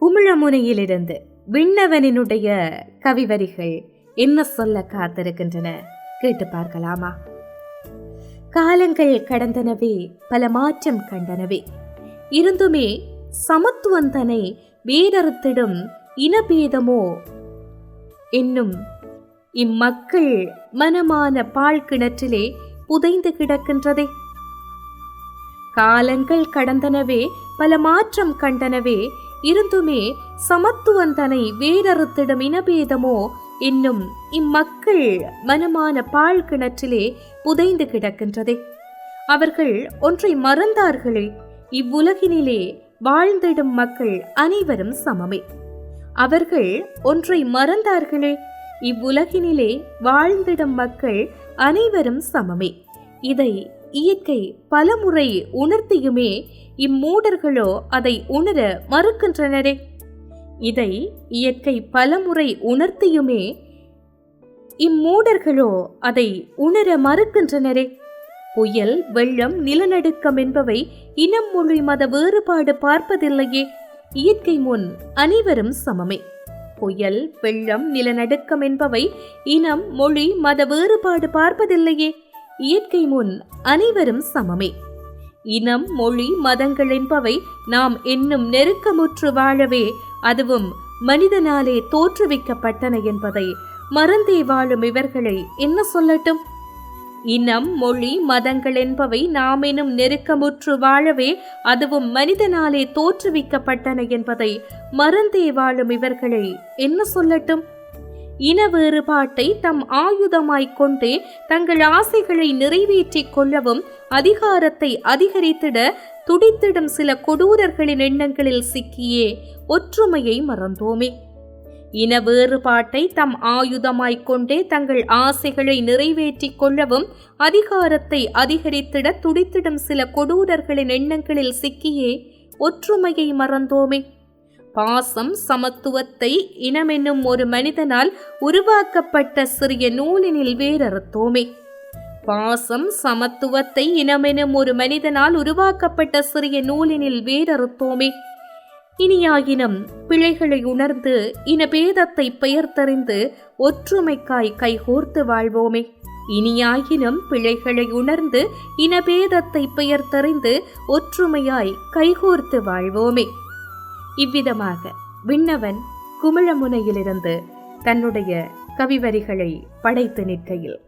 குமிழமுனையிலிருந்து விண்ணவனினுடைய கவிவரிகள் என்ன சொல்ல காத்திருக்கின்றன கேட்டு பார்க்கலாமா? காலங்கள் கடந்தனவே பல மாற்றம் கண்டனவே. இருந்துமே சமத்துவந்தனை வேறறுத்திடும் இனபேதமோ? என்னும் இம்மக்கள் மனமான பால் கிணற்றிலே புதைந்து கிடக்கின்றதே. காலங்கள் கடந்தனவே பல மாற்றம் கண்டனவே இருந்துமே சமத்துவந்தனை வேறறுத்திடும் இனபேதமோ என்னும் இம்மக்கள் மனமான பால் கிணற்றிலே புதைந்து கிடக்கின்றதே. அவர்கள் ஒன்றை மறந்தார்களே இவ்வுலகினிலே வாழ்ந்திடும் மக்கள் அனைவரும் சமமே. அவர்கள் ஒன்றை மறந்தார்களே இவ்வுலகினிலே வாழ்ந்திடும் மக்கள் அனைவரும் சமமே. இதை இயற்கை பலமுறை உணர்த்தியுமே இம்மூடர்களோ அதை உணர மறுக்கின்றனரே. இதை இயற்கை பலமுறை உணர்த்தியுமே இம்மூடர்களோ அதை உணர மறுக்கின்றனரே. புயல் வெள்ளம் நிலநடுக்கம் என்பவை இனம் மொழி மத வேறுபாடு பார்ப்பதில்லையே. இயற்கை முன் அனைவரும் சமமே. புயல் வெள்ளம் நிலநடுக்கம் என்பவை இனம் மொழி மத வேறுபாடு பார்ப்பதில்லையே. இயற்கை முன் அனைவரும் சமமே. இனம் மொழி மதங்கள் என்பவை நாம் என்னும் நெருக்கமுற்று வாழவே அதுவும் மனிதனாலே தோற்றுவிக்கப்பட்டன என்பதை மறந்தே வாழும் இவர்களை என்ன சொல்லட்டும்? இனம் மொழி மதங்கள் என்பவை நாம் எனும் நெருக்கமுற்று வாழவே அதுவும் மனிதனாலே தோற்றுவிக்கப்பட்டன என்பதை மறந்தே வாழும் இவர்களை என்ன சொல்லட்டும்? இன வேறுபாட்டை தம் ஆயுதமாய்க் கொண்டே தங்கள் ஆசைகளை நிறைவேற்றிக் கொள்ளவும் அதிகாரத்தை அதிகரித்திட துடித்திடும் சில கொடூரர்களின் எண்ணங்களில் சிக்கியே ஒற்றுமையை மறந்தோமே. இன வேறுபாட்டை தம் ஆயுதமாய்க் கொண்டே தங்கள் ஆசைகளை நிறைவேற்றிக் கொள்ளவும் அதிகாரத்தை அதிகரித்திட துடித்திடும் சில கொடூரர்களின் எண்ணங்களில் சிக்கியே ஒற்றுமையை மறந்தோமே. பாசம் சமத்துவத்தை இனமென்னும் ஒரு மனிதனால் உருவாக்கப்பட்ட சிறிய நூலினில் வேறறுத்தோமே. பாசம் சமத்துவத்தை இனமெனும் ஒரு மனிதனால் உருவாக்கப்பட்ட சிறிய நூலினில் வேறறுத்தோமே. இனியாயினும் பிழைகளை உணர்ந்து இனபேதத்தை பெயர்த்தறிந்து ஒற்றுமைக்காய் கைகோர்த்து வாழ்வோமே. இனியாயினும் பிழைகளை உணர்ந்து இனபேதத்தை பெயர்த்தறிந்து ஒற்றுமையாய் கைகோர்த்து வாழ்வோமே. இவ்விதமாக விண்ணவன் குமிழமுனையிலிருந்து தன்னுடைய கவிவரிகளை படைத்து நிற்கையில்